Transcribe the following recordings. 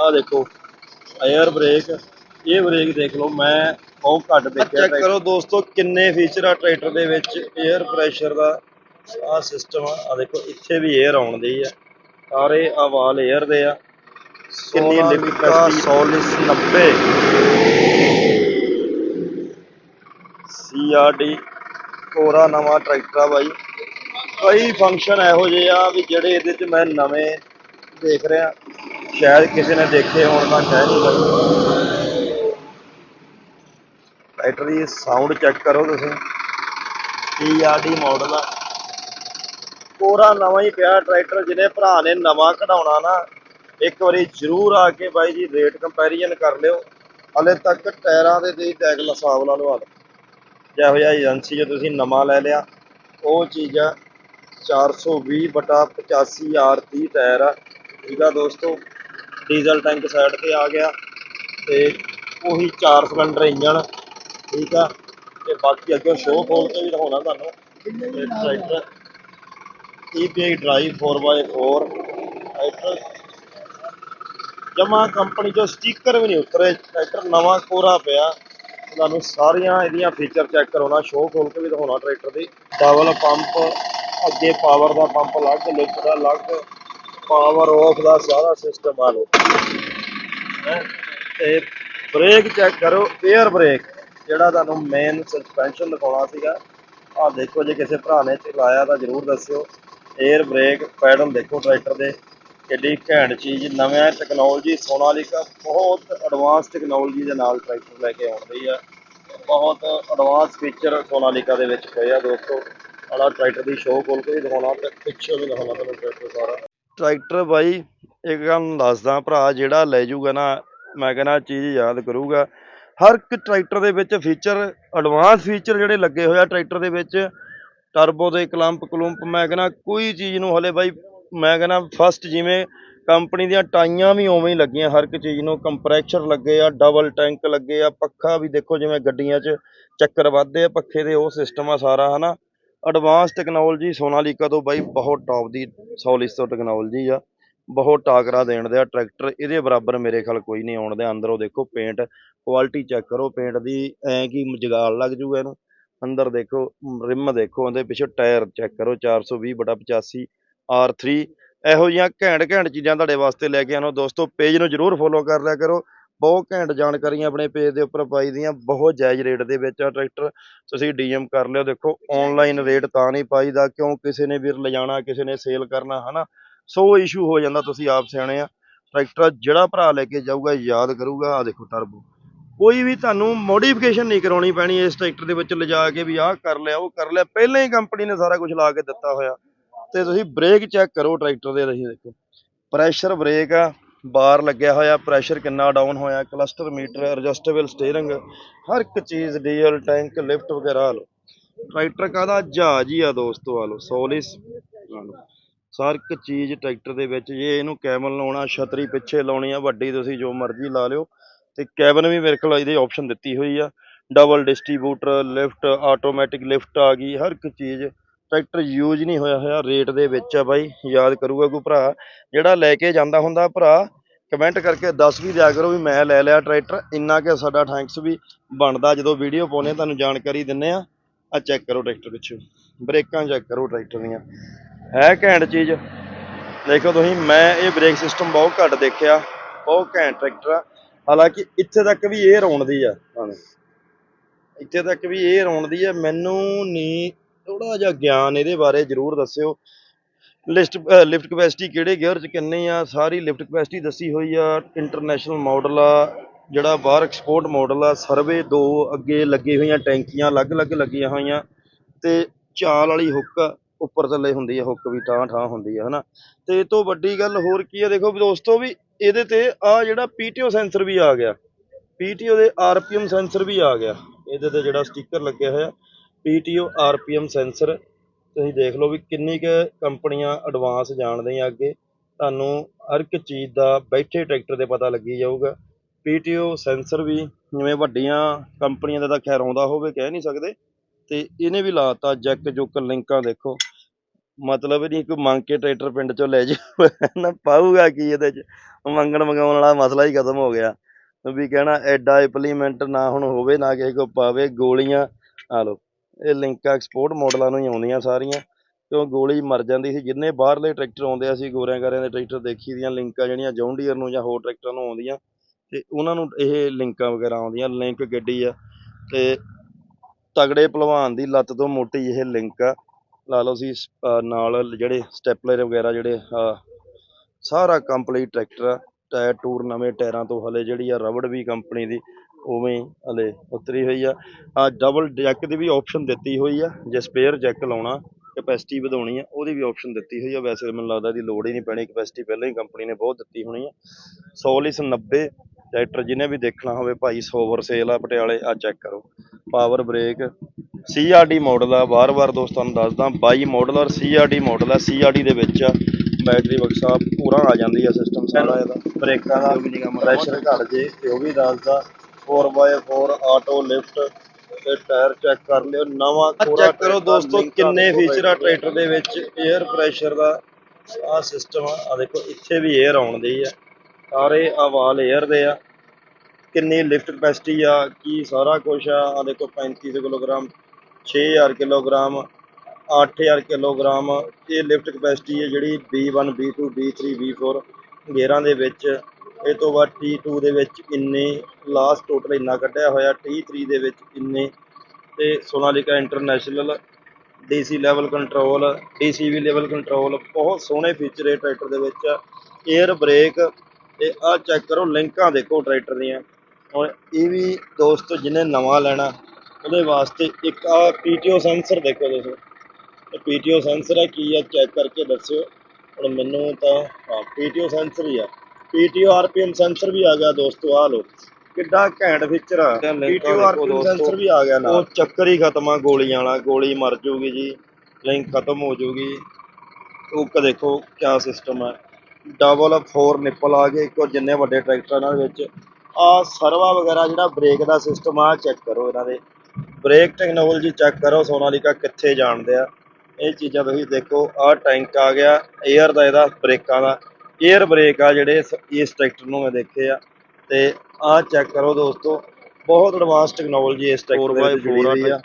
ਆਹ ਦੇਖੋ air break ਇਹ ਬ੍ਰੇਕ ਦੇਖ ਲਓ ਮੈਂ ਬਹੁਤ ਘੱਟ ਦੇਖਿਆ ਚੈੱਕ ਕਰੋ ਦੋਸਤੋ ਕਿੰਨੇ ਫੀਚਰ ਆ ਟਰੈਕਟਰ ਦੇ ਵਿੱਚ ਏਅਰ ਪ੍ਰੈਸ਼ਰ ਦਾ ਆਹ ਸਿਸਟਮ ਆ। ਆ ਦੇਖੋ ਇੱਥੇ ਵੀ ਏਅਰ ਆਉਣ ਦੀ ਆ। ਸਾਰੇ ਆਵਾਲ ਏਅਰ ਦੇ ਆ। ਕਿੰਨੀ ਲਿਫਟ ਕੈਪੈਸਿਟੀ 1690 ਸੀਆਰਡੀ ਕੋਰਾ ਨਵਾਂ ਟਰੈਕਟਰ ਆ ਬਾਈ। ਕਈ ਫੰਕਸ਼ਨ ਇਹੋ ਜਿਹੇ ਆ ਵੀ ਜਿਹੜੇ ਇਹਦੇ 'ਚ ਮੈਂ ਨਵੇਂ ਦੇਖ ਰਿਹਾ। ਸ਼ਾਇਦ ਕਿਸੇ ਨੇ ਦੇਖੇ ਹੋਣ ਤਾਂ ਕਹਿ ਨਹੀਂ ਸਕਦਾ। ਟਰੈਕਟਰ ਦੀ ਸਾਊਂਡ ਚੈੱਕ ਕਰੋ ਤੁਸੀਂ। ਸੀਆਰਡੀ ਮਾਡਲ ਆ। ਕੋਰਾ ਨਵਾਂ ਹੀ ਪਿਆ ਟਰੈਕਟਰ ਜਿਹਨੇ ਭਰਾ ਨੇ ਨਵਾਂ ਕਢਾਉਣਾ ਨਾ ਇੱਕ ਵਾਰੀ ਜ਼ਰੂਰ ਆ ਕੇ ਬਾਈ ਜੀ ਰੇਟ ਕੰਪੈਰੀਜ਼ਨ ਕਰ ਲਿਓ। ਹਲੇ ਤੱਕ ਟਾਇਰਾਂ ਦੇ ਤੁਸੀਂ ਟੈਗ ਲਸਾਵ ਲਾ ਲਵਾ ਲਓ ਜਿਹੋ ਜਿਹਾ ਏਜੰਸੀ 'ਚ ਤੁਸੀਂ ਨਵਾਂ ਲੈ ਲਿਆ ਉਹ ਚੀਜ਼ ਆ। 420 ਬਟਾ 85 ਆਰ 30 ਟਾਇਰ ਆ। ਠੀਕ ਆ ਦੋਸਤੋ? ਡੀਜ਼ਲ ਟੈਂਕ ਸਾਈਡ ਤੇ ਆ ਗਿਆ ਤੇ ਉਹੀ ਚਾਰ ਸਿਲੰਡਰ ਇੰਜਨ ਠੀਕ ਆ, ਤੇ ਬਾਕੀ ਅੱਗੇ ਸ਼ੋਅ ਖੋਲ ਕੇ ਵੀ ਦਿਖਾਉਣਾ ਤੁਹਾਨੂੰ ਇਹ tractor EPI drive 4x4 tractor ਜਮਾ ਕੰਪਨੀ ਚੋਂ ਸਟicker ਵੀ ਨਹੀਂ ਉਤਰੇ ਟਰੈਕਟਰ ਨਵਾਂ ਕੋਰਾ ਪਿਆ, ਤੁਹਾਨੂੰ ਸਾਰੀਆਂ ਇਹਦੀਆਂ ਫੀਚਰ ਚੈੱਕ ਕਰਾਉਣਾ ਸ਼ੋਅ ਖੋਲ ਕੇ ਵੀ ਦਿਖਾਉਣਾ ਟਰੈਕਟਰ ਦੀ ਡਬਲ ਪੰਪ ਅੱਗੇ ਪਾਵਰ ਦਾ ਪੰਪ ਅਲੱਗ ਲਿਫਟ ਦਾ ਅਲੱਗ ਪਾਵਰ ਆਫ ਦਾ ਸਾਰਾ ਸਿਸਟਮ ਆ ਲੋ ਹੈਂ? ਤੇ ਬ੍ਰੇਕ ਚੈੱਕ ਕਰੋ 에ਅਰ ਬ੍ਰੇਕ ਜਿਹੜਾ ਤੁਹਾਨੂੰ ਮੇਨ ਸਸਪੈਂਸ਼ਨ ਦਿਖਾਉਣਾ ਸੀਗਾ। ਆਹ ਦੇਖੋ ਜੇ ਕਿਸੇ ਭਰਾ ਨੇ ਚਲਾਇਆ ਤਾਂ ਜਰੂਰ ਦੱਸਿਓ। 에ਅਰ ਬ੍ਰੇਕ ਪੈਡਲ ਦੇਖੋ ਟਰੈਕਟਰ ਦੇ, ਕਿੱਡੀ ਘੈਂਟ ਚੀਜ਼, ਨਵੀਂ ਟੈਕਨੋਲੋਜੀ ਸੋਨਾਲੀਕਾ ਬਹੁਤ ਐਡਵਾਂਸ ਟੈਕਨੋਲੋਜੀ ਦੇ ਨਾਲ ਟਰੈਕਟਰ ਲੈ ਕੇ ਆਉਣ ਰਹੀ ਆ। ਬਹੁਤ ਐਡਵਾਂਸ ਫੀਚਰ ਸੋਨਾਲੀਕਾ ਦੇ ਵਿੱਚ ਪਏ ਆ ਦੋਸਤੋ। ਆਲਾ ਟਰੈਕਟਰ ਦੀ ਸ਼ੋਅ ਖੋਲ ਕੇ ਵੀ ਦਿਖਾਉਣਾ ਤੇ ਪਿੱਛੇ ਵੀ ਦਿਖਾਉਣਾ ਤੁਹਾਨੂੰ ਟਰੈਕਟਰ ਸਾਰਾ। ਟਰੈਕਟਰ ਬਾਈ, ਇੱਕ ਗੱਲ ਦੱਸਦਾ ਭਰਾ, ਜਿਹੜਾ ਲੈ ਜਾਊਗਾ ਨਾ, ਮੈਂ ਕਹਿੰਦਾ ਚੀਜ਼ ਯਾਦ ਕਰੂਗਾ। ਹਰ ਇੱਕ ਟਰੈਕਟਰ ਦੇ ਵਿੱਚ ਫੀਚਰ ਐਡਵਾਂਸ ਫੀਚਰ ਜਿਹੜੇ ਲੱਗੇ ਹੋਏ ਆ ਟਰੈਕਟਰ ਦੇ ਵਿੱਚ ਟਰਬੋ ਦੇ ਕਲੰਪ ਕਲੁੰਪ ਮੈਂ ਕਹਿੰਦਾ ਕੋਈ ਚੀਜ਼ ਨੂੰ ਹਲੇ ਬਾਈ, ਮੈਂ ਕਹਿੰਦਾ ਫਸਟ ਜਿਵੇਂ ਕੰਪਨੀ ਦੀਆਂ ਟਾਈਆਂ ਵੀ ਉਵੇਂ ਹੀ ਲੱਗੀਆਂ, ਹਰ ਇੱਕ ਚੀਜ਼ ਨੂੰ ਕੰਪਰੈਸ਼ਰ ਲੱਗੇ ਆ ਡਬਲ ਟੈਂਕ ਲੱਗੇ ਆ, ਪੱਖਾ ਵੀ ਦੇਖੋ ਜਿਵੇਂ ਗੱਡੀਆਂ 'ਚ ਚੱਕਰ ਵੱਧਦੇ ਆ, ਪੱਖੇ ਦੇ ਉਹ ਸਿਸਟਮ ਆ ਸਾਰਾ, ਹਨਾ। ਐਡਵਾਂਸ ਟੈਕਨੋਲੋਜੀ ਸੋਨਾਲੀਕਾ ਤੋਂ ਬਾਈ ਬਹੁਤ ਟੌਪ ਦੀ ਸੋਲਿਸ ਤੋਂ ਟੈਕਨੋਲੋਜੀ ਆ। ਬਹੁਤ ਟਾਕਰਾ ਦੇਣ ਦੇ ਆ ਟਰੈਕਟਰ ਇਹਦੇ ਬਰਾਬਰ ਮੇਰੇ ਖਿਆਲ ਕੋਈ ਨਹੀਂ ਆਉਣ ਦਿਆ। ਅੰਦਰੋਂ ਦੇਖੋ ਪੇਂਟ ਕੁਆਲਿਟੀ ਚੈੱਕ ਕਰੋ ਪੇਂਟ ਦੀ ਐ ਕੀ ਜਗਾਲ ਲੱਗ ਜੂਗਾ ਇਹਨੂੰ। ਅੰਦਰ ਦੇਖੋ ਰਿਮ ਦੇਖੋ, ਉਹਦੇ ਪਿੱਛੇ ਟਾਇਰ ਚੈੱਕ ਕਰੋ 420 ਬਟਾ 85 R3 ਇਹੋ ਜਿਹੀਆਂ ਘੈਂਟ ਘੈਂਟ ਚੀਜ਼ਾਂ ਤੁਹਾਡੇ ਵਾਸਤੇ ਲੈ ਕੇ ਆਉਣਾ। ਦੋਸਤੋ ਪੇਜ ਨੂੰ ਜਰੂਰ ਫੋਲੋ ਕਰ ਲਿਆ ਕਰੋ। ਬਹੁਤ ਘੈਂਟ ਜਾਣਕਾਰੀਆਂ ਆਪਣੇ ਪੇਜ ਦੇ ਉੱਪਰ ਪਾਈ ਦੀਆਂ, ਬਹੁਤ ਜਾਇਜ਼ ਰੇਟ ਦੇ ਵਿੱਚ ਆ ਟਰੈਕਟਰ ਤੁਸੀਂ ਡੀਐਮ ਕਰ ਲਿਓ, ਦੇਖੋ ਆਨਲਾਈਨ ਰੇਟ ਤਾਂ ਨਹੀਂ ਪਾਈਦਾ, ਕਿਉਂ ਕਿਸੇ ਨੇ ਵੀਰ ਲਿਜਾਣਾ, ਕਿਸੇ ਨੇ ਸੇਲ ਕਰਨਾ, ਹਨਾ? ਸੋ ਇਸ਼ੂ ਹੋ ਜਾਂਦਾ ਤੁਸੀਂ ਆਪ ਸਿਆਣੇ ਆ ਟਰੈਕਟਰ ਜਿਹੜਾ ਭਰਾ ਲੈ ਕੇ ਜਾਊਗਾ, ਯਾਦ ਕਰੂਗਾ ਆ ਦੇਖੋ ਟਰਬੋ ਕੋਈ ਵੀ ਤੁਹਾਨੂੰ ਮੋਡੀਫਿਕੇਸ਼ਨ ਨਹੀਂ ਕਰਾਉਣੀ ਪੈਣੀ ਇਸ ਟਰੈਕਟਰ ਦੇ ਵਿੱਚ ਲਿਜਾ ਕੇ ਵੀ ਆਹ ਕਰ ਲਿਆ, ਉਹ ਕਰ ਲਿਆ, ਪਹਿਲਾਂ ਹੀ ਕੰਪਨੀ ਨੇ ਸਾਰਾ ਕੁਝ ਲਾ ਕੇ ਦਿੱਤਾ ਹੋਇਆ। ਤੇ ਤੁਸੀਂ ਬ੍ਰੇਕ ਚੈੱਕ ਕਰੋ ਟਰੈਕਟਰ ਦੇ ਰਹੀ ਦੇਖੋ। ਪ੍ਰੈਸ਼ਰ ਬ੍ਰੇਕ ਆ ਬਾਰ ਲੱਗਿਆ ਹੋਇਆ ਪ੍ਰੈਸ਼ਰ ਕਿੰਨਾ ਡਾਊਨ ਹੋਇਆ ਕਲਸਟਰ ਮੀਟਰ ਐਡਜਸਟੇਬਲ ਸਟੀਅਰਿੰਗ ਹਰ ਇੱਕ ਚੀਜ਼ ਡੀਜ਼ਲ ਟੈਂਕ ਲਿਫਟ ਵਗੈਰਾ ਆ ਲਓ। ਟਰੈਕਟਰ ਕਾਹਦਾ? ਜਹਾਜ਼ ਹੀ ਆ ਦੋਸਤੋ ਆ ਲਓ, ਸੋਲਿਸ। ਹਰ ਇੱਕ ਚੀਜ਼ ਟਰੈਕਟਰ ਦੇ ਵਿੱਚ, ਜੇ ਇਹਨੂੰ ਕੈਬਨ ਲਾਉਣਾ, ਛਤਰੀ ਪਿੱਛੇ ਲਾਉਣੀ ਆ, ਵੱਡੀ ਤੁਸੀਂ ਜੋ ਮਰਜ਼ੀ ਲਾ ਲਿਓ, ਤੇ ਕੈਬਨ ਵੀ ਮੇਰੇ ਕੋਲ ਇਹਦੇ ਆਪਸ਼ਨ ਦਿੱਤੀ ਹੋਈ ਆ। Double distributor lift automatic lift ਆ ਗਈ, ਹਰ ਇੱਕ ਚੀਜ਼ ਟਰੈਕਟਰ ਯੂਜ਼ ਨਹੀਂ ਹੋਇਆ ਹੋਇਆ ਰੇਟ ਦੇ ਵਿੱਚ ਆ ਬਾਈ, ਯਾਦ ਕਰੂਗਾ ਕੋਈ ਭਰਾ, ਜਿਹੜਾ ਲੈ ਕੇ ਜਾਂਦਾ ਹੁੰਦਾ ਭਰਾ ਕਮੈਂਟ ਕਰਕੇ ਦੱਸ ਵੀ ਦਿਆ ਕਰੋ ਵੀ ਮੈਂ ਲੈ ਲਿਆ ਟਰੈਕਟਰ, ਇੰਨਾ ਕਿ ਸਾਡਾ ਥੈਂਕਸ ਵੀ ਬਣਦਾ, ਜਦੋਂ ਵੀਡੀਓ ਪਾਉਨੇ ਤੁਹਾਨੂੰ ਜਾਣਕਾਰੀ ਦਿੰਨੇ ਆ ਆ ਚੈੱਕ ਕਰੋ ਟਰੈਕਟਰ ਪਿੱਛੇ, ਬ੍ਰੇਕਾਂ ਚੈੱਕ ਕਰੋ ਟਰੈਕਟਰ ਦੀਆਂ, ਹੈ ਘੈਂਟ ਚੀਜ਼, ਦੇਖੋ ਤੁਸੀਂ, ਮੈਂ ਇਹ ਬ੍ਰੇਕ ਸਿਸਟਮ ਬਹੁਤ ਘੱਟ ਦੇਖਿਆ, ਬਹੁਤ ਘੈਂਟ ਟਰੈਕਟਰ ਆ, ਹਾਲਾਂਕਿ ਇੱਥੇ ਤੱਕ ਵੀ ਇਹ ਰੌਣਦੀ ਆ ਇੱਥੇ ਤੱਕ ਵੀ ਇਹ ਰੌਣਦੀ ਆ, ਮੈਨੂੰ ਨਹੀਂ ਥੋੜਾ ਜਿਹਾ ਗਿਆਨ ਇਹਦੇ ਬਾਰੇ ਜਰੂਰ ਦੱਸਿਓ। ਲਿਸਟ ਲਿਫਟ ਕਪੈਸਿਟੀ ਕਿਹੜੇ ਗੇਅਰ ਚ ਕਿੰਨੇ ਆ? ਸਾਰੀ ਲਿਫਟ ਕਪੈਸਿਟੀ ਦੱਸੀ ਹੋਈ ਆ। ਇੰਟਰਨੈਸ਼ਨਲ ਮਾਡਲ ਆ, ਜਿਹੜਾ ਬਾਹਰ ਐਕਸਪੋਰਟ ਮਾਡਲ ਆ। ਸਰਵੇ ਦੋ ਅੱਗੇ ਲੱਗੀ ਹੋਈਆਂ ਟੈਂਕੀਆਂ, ਅਲੱਗ-ਅਲੱਗ ਲੱਗੀਆਂ ਹੋਈਆਂ ਤੇ ਚਾਲ ਵਾਲੀ ਹੁੱਕ ਉੱਪਰ ਥੱਲੇ ਹੁੰਦੀ ਆ, ਹੁੱਕ ਵੀ ਠਾਂ ਠਾਂ ਹੁੰਦੀ ਆ, ਹਨਾ? ਤੇ ਇਹ ਤੋਂ ਵੱਡੀ ਗੱਲ ਹੋਰ ਕੀ ਆ? ਦੇਖੋ ਵੀ ਦੋਸਤੋ ਵੀ ਇਹਦੇ ਤੇ ਆ ਜਿਹੜਾ ਪੀਟੀਓ ਸੈਂਸਰ ਵੀ ਆ ਗਿਆ। ਪੀਟੀਓ ਦੇ ਆਰਪੀਐਮ ਸੈਂਸਰ ਵੀ ਆ ਗਿਆ। ਇਹਦੇ ਤੇ ਜਿਹੜਾ ਸਟicker ਲੱਗਿਆ ਹੋਇਆ। ਪੀਟੀਓ ਆਰਪੀਐਮ ਸੈਂਸਰ, ਤੁਸੀਂ ਦੇਖ ਲਓ ਵੀ ਕਿੰਨੀ ਕੁ ਕੰਪਨੀਆਂ ਐਡਵਾਂਸ ਜਾਣਦੀਆਂ ਅੱਗੇ। ਤੁਹਾਨੂੰ ਹਰ ਇੱਕ ਚੀਜ਼ ਦਾ ਬੈਠੇ ਟਰੈਕਟਰ ਤੇ ਪਤਾ ਲੱਗੀ ਜਾਊਗਾ। ਪੀਟੀਓ ਸੈਂਸਰ ਵੀ ਜਿਵੇਂ ਵੱਡੀਆਂ ਕੰਪਨੀਆਂ ਦਾ ਤਾਂ ਖੈਰ ਆਉਂਦਾ ਹੋਵੇ, ਕਹਿ ਨਹੀਂ ਸਕਦੇ। ਅਤੇ ਇਹਨੇ ਵੀ ਲਾਤਾ ਜੈਕ ਜੁੱਕ ਲਿੰਕਾਂ, ਦੇਖੋ। ਮਤਲਬ ਨਹੀਂ ਕੋਈ ਮੰਗ ਕੇ ਟਰੈਕਟਰ ਪਿੰਡ ਚੋਂ ਲੈ ਜਾਊ ਨਾ ਪਾਊਗਾ ਕੀ ਇਹਦੇ ਚ। ਮੰਗਣ ਮੰਗਾਉਣ ਵਾਲਾ ਮਸਲਾ ਹੀ ਖਤਮ ਹੋ ਗਿਆ। ਵੀ ਕਹਿਣਾ ਐਡਾ ਇੰਪਲੀਮੈਂਟ ਨਾ ਹੁਣ ਹੋਵੇ, ਨਾ ਕਿਸੇ ਕੋ ਪਾਵੇ, ਗੋਲੀਆਂ। ਆ ਲੋ ਇਹ ਲਿੰਕਾਂ ਐਕਸਪੋਰਟ ਮਾਡਲਾਂ ਨੂੰ ਹੀ ਆਉਂਦੀਆਂ ਸਾਰੀਆਂ, ਕਿਉਂ ਗੋਲੀ ਮਰ ਜਾਂਦੀ ਸੀ, ਜਿੰਨੇ ਬਾਹਰਲੇ ਟਰੈਕਟਰ ਆਉਂਦੇ ਆ, ਅਸੀਂ ਗੋਰਿਆਂ ਗਾਰਿਆਂ ਦੇ ਟਰੈਕਟਰ ਦੇਖੀ ਦੀਆਂ, ਲਿੰਕਾਂ ਜਿਹੜੀਆਂ ਜੌਂਡੀਅਰ ਨੂੰ ਜਾਂ ਹੋਰ ਟਰੈਕਟਰਾਂ ਨੂੰ ਆਉਂਦੀਆਂ, ਤੇ ਉਹਨਾਂ ਨੂੰ ਇਹ ਲਿੰਕਾਂ ਵਗੈਰਾ ਆਉਂਦੀਆਂ, ਲਿੰਕ ਗੱਡੀ ਆ, ਤੇ ਤਗੜੇ ਭਲਵਾਨ ਦੀ ਲੱਤ ਤੋਂ ਮੋਟੀ ਇਹ ਲਿੰਕ ਆ, ਲਾ ਲਓ ਸੀ ਨਾਲ ਜਿਹੜੇ ਸਟੈਪਲਰ ਵਗੈਰਾ ਜਿਹੜੇ ਸਾਰਾ ਕੰਪਲੀਟ ਟਰੈਕਟਰ ਆ, ਟਾਇਰ ਟੂਰ ਨਵੇਂ ਟਾਇਰਾਂ ਤੋਂ ਹਲੇ ਜਿਹੜੀ ਆ, ਰਬੜ ਵੀ ਕੰਪਨੀ ਦੀ ਉਵੇਂ ਹਲੇ ਉਤਰੀ ਹੋਈ ਆ। ਆ ਡਬਲ ਜੈਕ ਦੀ ਵੀ ਆਪਸ਼ਨ ਦਿੱਤੀ ਹੋਈ ਆ ਜੇ ਸਪੇਅਰ ਜੈਕ ਲਾਉਣਾ ਕੈਪੈਸਿਟੀ ਵਧਾਉਣੀ ਆ ਉਹਦੀ ਵੀ ਆਪਸ਼ਨ ਦਿੱਤੀ ਹੋਈ ਆ। ਵੈਸੇ ਮੈਨੂੰ ਲੱਗਦਾ ਇਹਦੀ ਲੋੜ ਹੀ ਨਹੀਂ ਪੈਣੀ ਕੈਪੈਸਿਟੀ ਪਹਿਲਾਂ ਹੀ ਕੰਪਨੀ ਨੇ ਬਹੁਤ ਦਿੱਤੀ ਹੋਣੀ ਆ। 100 ਲਿਸ 90 ਟਰੈਕਟਰ ਜਿਹਨੇ ਵੀ ਦੇਖਣਾ ਹੋਵੇ ਭਾਈ 100 ਵਰ ਸੇਲ ਆ ਪਟਿਆਲੇ ਆ ਚੈੱਕ ਕਰੋ। ਪਾਵਰ ਬ੍ਰੇਕ ਸੀਆਰਡੀ ਮਾਡਲ ਆ ਵਾਰ-ਵਾਰ ਦੋਸਤਾਂ ਨੂੰ ਦੱਸਦਾ 22 ਮਾਡਲ ਔਰ ਸੀਆਰਡੀ ਮਾਡਲ ਆ। ਸੀਆਰਡੀ ਦੇ ਵਿੱਚ ਬੈਟਰੀ ਵਰਕਸ਼ਾਪ ਪੂਰਾ ਆ ਜਾਂਦੀ ਆ ਸਿਸਟਮ ਸਾਰਾ ਇਹਦਾ। ਬ੍ਰੇਕਾਂ ਦਾ ਪ੍ਰੈਸ਼ਰ ਘਟ ਜੇ ਤੇ ਉਹ ਵੀ ਦੱਸਦਾ 4x4 ਆਟੋ ਲਿਫਟ ਤੇ ਟਾਇਰ ਚੈੱਕ ਕਰ ਲਿਓ। ਨਵਾਂ ਕੋਰਾ ਚੈੱਕ ਕਰੋ ਦੋਸਤੋ ਕਿੰਨੇ ਫੀਚਰ ਆ ਟਰੈਕਟਰ ਦੇ ਵਿੱਚ। 에ਅਰ ਪ੍ਰੈਸ਼ਰ ਦਾ ਆ ਸਿਸਟਮ ਆ। ਆ ਦੇਖੋ ਇੱਥੇ ਵੀ 에ਅਰ ਆਉਣ ਦੀ ਆ। ਸਾਰੇ ਆਵਾਲ 에ਅਰ ਦੇ ਆ। ਕਿੰਨੀ ਲਿਫਟ ਕਪੈਸਿਟੀ ਆ ਕੀ ਸਾਰਾ ਕੁਝ ਆ। ਆ ਦੇਖੋ 3500 ਕਿਲੋਗ੍ਰਾਮ 6000 ਕਿਲੋਗ੍ਰਾਮ 8000 ਕਿਲੋਗ੍ਰਾਮ। ਇਹ ਲਿਫਟ ਕਪੈਸਿਟੀ ਹੈ ਜਿਹੜੀ B1 B2 B3 B4 ਗੇਅਰਾਂ ਦੇ ਵਿੱਚ ਇਹ ਤੋਂ ਬਾਅਦ T2 ਦੇ ਵਿੱਚ ਇੰਨੇ ਲਾਸਟ ਟੋਟਲ ਇੰਨਾ ਕੱਢਿਆ ਹੋਇਆ T3 ਦੇ ਵਿੱਚ ਇੰਨੇ ਤੇ Sonalika international DC level control DCV level control ਬਹੁਤ ਸੋਹਣੇ ਫੀਚਰ ਇਹ ਟਰੈਕਟਰ ਦੇ ਵਿੱਚ 에ਅਰ ਬ੍ਰੇਕ ਤੇ ਆਹ ਚੈੱਕ ਕਰੋ, ਲਿੰਕਾਂ ਦੇਖੋ ਟਰੈਕਟਰ ਦੀਆਂ। ਹੁਣ ਇਹ ਵੀ ਦੋਸਤੋ ਜਿਹਨੇ ਨਵਾਂ ਲੈਣਾ, ਉਹਦੇ ਵਾਸਤੇ ਇੱਕ ਆ ਪੀਟੀਓ ਸੈਂਸਰ ਦੇਖੋ ਤੁਸੀਂ। ਇਹ ਪੀਟੀਓ ਸੈਂਸਰ ਹੈ ਕੀ ਆ ਚੈੱਕ ਕਰਕੇ ਦੱਸਿਓ। ਹੁਣ ਮੈਨੂੰ ਤਾਂ, ਹਾਂ ਪੀਟੀਓ ਸੈਂਸਰ ਹੀ ਆ। ਪੀਟੀਓ ਆਰਪੀਐਮ ਸੈਂਸਰ ਵੀ ਆ ਗਿਆ ਦੋਸਤੋ ਆ ਲੋ ਕਿੱਡਾ ਘੈਂਟ ਫੀਚਰ ਆ। ਪੀਟੀਓ ਆਰਪੀਐਮ ਸੈਂਸਰ ਵੀ ਆ ਗਿਆ ਨਾਲ। ਉਹ ਚੱਕਰ ਹੀ ਖਤਮ ਆ ਗੋਲੀਆਂ ਵਾਲਾ। ਗੋਲੀ ਮਰ ਜੂਗੀ ਜੀ। ਲਿੰਕ ਖਤਮ ਹੋ ਜੂਗੀ। ਹੁੱਕ ਦੇਖੋ ਕਿਆ ਸਿਸਟਮ ਹੈ ਡਬਲ 4 ਨਿੱਪਲ ਆ ਗਏ। ਇੱਕੋ ਜਿੰਨੇ ਵੱਡੇ ਟਰੈਕਟਰਾਂ ਦੇ ਵਿੱਚ। ਆ ਸਰਵਾ ਵਗੈਰਾ ਜਿਹੜਾ ਬ੍ਰੇਕ ਦਾ ਸਿਸਟਮ ਆ ਚੈੱਕ ਕਰੋ ਇਹਨਾਂ ਦੇ। ਬ੍ਰੇਕ ਟੈਕਨੋਲੋਜੀ ਚੈੱਕ ਕਰੋ ਸੋਨਾਲੀਕਾ ਕਿੱਥੇ ਜਾਣਦੇ ਆ। ਇਹ ਚੀਜ਼ਾਂ ਤੁਸੀਂ ਦੇਖੋ। ਆਹ ਟੈਂਕ ਆ ਗਿਆ। 에ਅਰ ਦਾ ਇਹਦਾ ਬ੍ਰੇਕਾਂ ਦਾ। 에ਅਰ ਬ੍ਰੇਕ ਆ ਜਿਹੜੇ ਇਸ- ਟਰੈਕਟਰ ਨੂੰ ਮੈਂ ਦੇਖੇ ਆ। ਤੇ ਆਹ ਚੈੱਕ ਕਰੋ ਦੋਸਤੋ ਬਹੁਤ ਐਡਵਾਂਸ ਟੈਕਨੋਲੋਜੀ ਇਸ ਟਰੈਕਟਰ ਦੇ ਵਿੱਚ ਜੁੜੀ ਹੋਈ ਆ।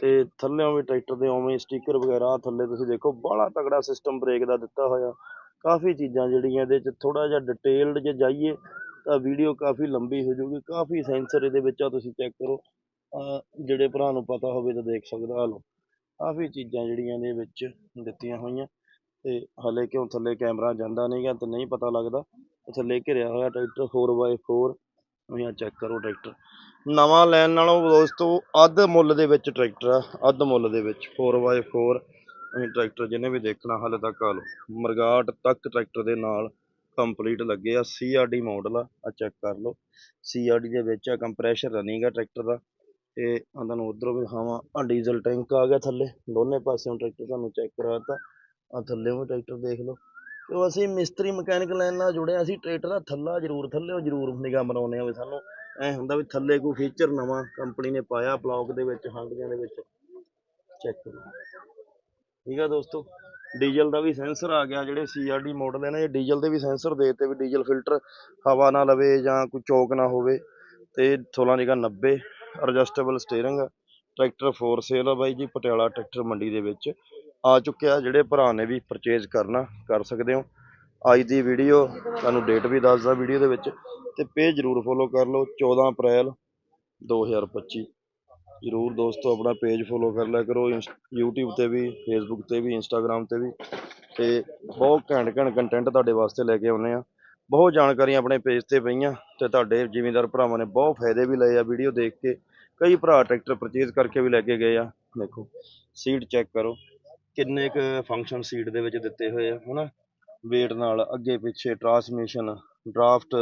ਤੇ ਥੱਲੇੋਂ ਵੀ ਟਰੈਕਟਰ ਦੇ ਉਵੇਂ ਸਟicker ਵਗੈਰਾ ਥੱਲੇ ਤੁਸੀਂ ਦੇਖੋ ਬੜਾ ਤਗੜਾ ਸਿਸਟਮ ਬ੍ਰੇਕ ਦਾ ਦਿੱਤਾ ਹੋਇਆ। ਕਾਫੀ ਚੀਜ਼ਾਂ ਜਿਹੜੀਆਂ ਇਹਦੇ ਚ ਥੋੜਾ ਜਿਹਾ ਡਿਟੇਲਡ ਜੇ ਜਾਈਏ ਤਾਂ ਵੀਡੀਓ ਕਾਫੀ ਲੰਬੀ ਹੋ ਜਾਊਗੀ ਕਾਫੀ ਸੈਂਸਰ ਇਹਦੇ ਵਿੱਚ ਆ ਤੁਸੀਂ ਚੈੱਕ ਕਰੋ। ਜਿਹੜੇ ਭਰਾ ਨੂੰ ਪਤਾ ਹੋਵੇ ਤਾਂ ਦੇਖ ਸਕਦਾ ਲਓ ਕਾਫੀ ਚੀਜ਼ਾਂ ਜਿਹੜੀਆਂ ਇਹਦੇ ਵਿੱਚ ਦਿੱਤੀਆਂ ਹੋਈਆਂ। ਤੇ ਹਲੇ ਕਿਉਂ ਥੱਲੇ ਕੈਮਰਾ ਜਾਂਦਾ ਨਹੀਂਗਾ ਤੇ ਨਹੀਂ ਪਤਾ ਲੱਗਦਾ। ਥੱਲੇ ਘਿਰਿਆ ਹੋਇਆ ਟਰੈਕਟਰ 4x4 ਤੁਸੀਂ ਆਹ ਚੈੱਕ ਕਰੋ ਟਰੈਕਟਰ। ਨਵਾਂ ਲੈਣ ਨਾਲੋਂ ਦੋਸਤੋ ਅੱਧ ਮੁੱਲ ਦੇ ਵਿੱਚ ਟਰੈਕਟਰ ਆ, ਅੱਧ ਮੁੱਲ ਦੇ ਵਿੱਚ 4x4 ਤੁਸੀਂ ਟਰੈਕਟਰ ਜਿਹਨੇ ਵੀ ਦੇਖਣਾ ਹਾਲੇ ਤੱਕ ਆ ਲਓ। ਮਰਗਾਟ ਤੱਕ ਟਰੈਕਟਰ ਦੇ ਨਾਲ ਕੰਪਲੀਟ ਲੱਗੇ ਆ। ਸੀਆਰਡੀ ਮਾਡਲ ਆ ਆ ਚੈੱਕ ਕਰ ਲਓ। ਸੀਆਰਡੀ ਦੇ ਵਿੱਚ ਆ ਕੰਪਰੈਸ਼ਰ ਰਨਿੰਗ ਆ ਟਰੈਕਟਰ ਦਾ। ਤੇ ਆ ਤੁਹਾਨੂੰ ਉਧਰੋਂ ਵੀ ਦਿਖਾਵਾਂ ਆ ਡੀਜ਼ਲ ਟੈਂਕ ਆ ਗਿਆ ਥੱਲੇ। ਦੋਨੇ ਪਾਸਿਓਂ ਟਰੈਕਟਰ ਤੁਹਾਨੂੰ ਚੈੱਕ ਕਰਾਤਾ ਆ ਥੱਲੇ ਟਰੈਕਟਰ ਦੇਖ ਲਓ। ਤੇ ਅਸੀਂ ਮਿਸਤਰੀ ਮਕੈਨਿਕ ਲਾਈਨ ਨਾਲ ਜੁੜਿਆ ਅਸੀਂ ਟਰੈਕਟਰ ਦਾ ਥੱਲਾ ਜ਼ਰੂਰ, ਥੱਲੇ ਜ਼ਰੂਰ ਨਿਗਾਹ ਬਣਾਉਂਦੇ ਆ ਵੀ ਸਾਨੂੰ ਐ ਹੁੰਦਾ ਵੀ ਥੱਲੇ ਕੋਈ ਫੀਚਰ ਨਵਾਂ ਕੰਪਨੀ ਨੇ ਪਾਇਆ ਬਲੌਕ ਦੇ ਵਿੱਚ ਹਾਂਡੀਆਂ ਦੇ ਵਿੱਚ। ਚੈੱਕ ਕਰੋ। ਠੀਕ ਆ ਦੋਸਤੋ ਡੀਜ਼ਲ ਦਾ ਵੀ ਸੈਂਸਰ ਆ ਗਿਆ, ਜਿਹੜੇ ਸੀਆਰਡੀ ਮਾਡਲ ਹੈ ਨਾ ਇਹ ਡੀਜ਼ਲ ਦੇ ਵੀ ਸੈਂਸਰ ਦੇਤੇ ਵੀ ਡੀਜ਼ਲ ਫਿਲਟਰ ਹਵਾ ਨਾ ਲਵੇ ਜਾਂ ਕੋਈ ਚੋਕ ਨਾ ਹੋਵੇ ਤੇ 16 ਨਿਗਾ 90 adjustable steering tractor for sale ਆ ਬਾਈ ਜੀ, ਪਟਿਆਲਾ ਟਰੈਕਟਰ ਮੰਡੀ ਦੇ ਵਿੱਚ। ਆ ਚੁੱਕਿਆ, ਜਿਹੜੇ ਭਰਾ ਨੇ ਵੀ ਪਰਚੇਜ਼ ਕਰਨਾ, ਕਰ ਸਕਦੇ ਹੋ। ਅੱਜ ਦੀ ਵੀਡੀਓ ਤੁਹਾਨੂੰ ਡੇਟ ਵੀ ਦੱਸਦਾ ਵੀਡੀਓ ਦੇ ਵਿੱਚ। ਤੇ ਪੇਜ ਜਰੂਰ ਫੋਲੋ ਕਰ ਲਓ 14 ਅਪ੍ਰੈਲ 2025 ਜਰੂਰ ਦੋਸਤੋ, ਆਪਣਾ ਪੇਜ ਫੋਲੋ ਕਰ ਲਿਆ ਕਰੋ, ਇੰਸ- YouTube ਤੇ ਵੀ, Facebook ਤੇ ਵੀ, Instagram ਤੇ ਵੀ। ਤੇ ਬਹੁਤ ਘੈਂਟ ਘੈਂਟ ਕੰਟੈਂਟ ਤੁਹਾਡੇ ਵਾਸਤੇ ਲੈ ਕੇ ਆਉਨੇ ਆ ਬਹੁਤ ਜਾਣਕਾਰੀਆਂ ਆਪਣੇ ਪੇਜ ਤੇ ਪਈਆਂ ਤੇ ਤੁਹਾਡੇ ਜ਼ਿਮੀਂਦਾਰ ਭਰਾਵਾਂ ਨੇ ਬਹੁਤ ਫਾਇਦੇ ਵੀ ਲਏ ਆ ਵੀਡੀਓ ਦੇਖ ਕੇ। ਕਈ ਭਰਾ ਟਰੈਕਟਰ ਪਰਚੇਜ਼ ਕਰਕੇ ਵੀ ਲੈ ਕੇ ਗਏ ਆ। ਦੇਖੋ ਸੀਟ ਚੈੱਕ ਕਰੋ। ਕਿੰਨੇ ਕੁ ਫੰਕਸ਼ਨ ਸੀਟ ਦੇ ਵਿੱਚ ਦਿੱਤੇ ਹੋਏ ਆ, ਹਨਾ? ਵੇਟ ਨਾਲ ਅੱਗੇ ਪਿੱਛੇ transmission draft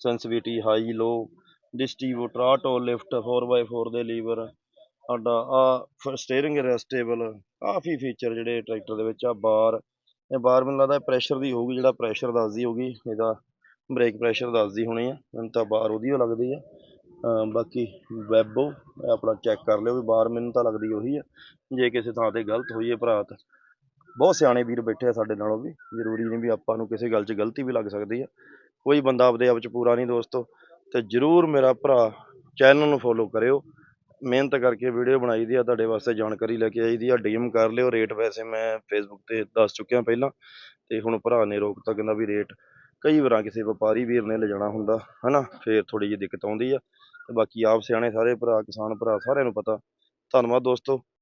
sensitivity high low distributor auto lift 4x4 ਦੇ ਲੀਵਰ ਸਾਡਾ ਆ ਸਟੀਅਰਿੰਗ ਰੈਸਟੇਬਲ ਕਾਫੀ ਫੀਚਰ ਜਿਹੜੇ ਟਰੈਕਟਰ ਦੇ ਵਿੱਚ ਆ, ਬਾਰ। ਇਹ ਬਾਰ ਮੈਨੂੰ ਲੱਗਦਾ ਪ੍ਰੈਸ਼ਰ ਦੀ ਹੋਊਗੀ, ਜਿਹੜਾ ਪ੍ਰੈਸ਼ਰ ਦੱਸਦੀ ਹੋਊਗੀ, ਇਹਦਾ ਬ੍ਰੇਕ ਪ੍ਰੈਸ਼ਰ ਦੱਸਦੀ ਹੋਣੀ ਆ, ਮੈਨੂੰ ਤਾਂ ਬਾਰ ਉਹਦੀ ਓ ਲੱਗਦੀ ਆ। ਬਾਕੀ ਵੈਬੋ ਆਪਣਾ ਚੈੱਕ ਕਰ ਲਿਓ ਵੀ ਬਾਹਰ ਮੈਨੂੰ ਤਾਂ ਲੱਗਦੀ ਉਹੀ ਆ, ਜੇ ਕਿਸੇ ਥਾਂ ਤੇ ਗਲਤ ਹੋਈਏ ਭਰਾ ਤਾਂ। ਬਹੁਤ ਸਿਆਣੇ ਵੀਰ ਬੈਠੇ ਆ ਸਾਡੇ ਨਾਲੋਂ ਵੀ, ਜ਼ਰੂਰੀ ਨਹੀਂ ਵੀ ਆਪਾਂ ਨੂੰ ਕਿਸੇ ਗੱਲ 'ਚ ਗਲਤੀ ਵੀ ਲੱਗ ਸਕਦੀ ਆ। ਕੋਈ ਬੰਦਾ ਆਪਦੇ ਆਪ 'ਚ ਪੂਰਾ ਨਹੀਂ ਦੋਸਤੋ, ਤੇ ਜ਼ਰੂਰ ਮੇਰਾ ਭਰਾ ਚੈਨਲ ਨੂੰ ਫੋਲੋ ਕਰਿਓ। ਮਿਹਨਤ ਕਰਕੇ ਵੀਡੀਓ ਬਣਾਈ ਦੀ ਆ, ਤੁਹਾਡੇ ਵਾਸਤੇ ਜਾਣਕਾਰੀ ਲੈ ਕੇ ਆਈ ਦੀ ਆ ਡੀਐਮ ਕਰ ਲਿਓ। ਰੇਟ ਵੈਸੇ ਮੈਂ ਫੇਸਬੁੱਕ ਤੇ ਦੱਸ ਚੁੱਕਿਆ ਪਹਿਲਾਂ, ਤੇ ਹੁਣ ਭਰਾ ਨੇ ਰੋਕਤਾ, ਕਹਿੰਦਾ ਵੀ ਰੇਟ ਕਈ ਵਾਰਾਂ ਕਿਸੇ ਵਪਾਰੀ ਵੀਰ ਨੇ ਲਿਜਾਣਾ ਹੁੰਦਾ, ਹਨਾ? ਫੇਰ ਥੋੜੀ ਜਿਹੀ ਦਿੱਕਤ ਆਉਂਦੀ ਆ। ਤੇ ਬਾਕੀ ਆਪ ਸਿਆਣੇ ਸਾਰੇ ਭਰਾ ਕਿਸਾਨ ਭਰਾ ਸਾਰਿਆਂ ਨੂੰ ਪਤਾ। ਧੰਨਵਾਦ ਦੋਸਤੋ।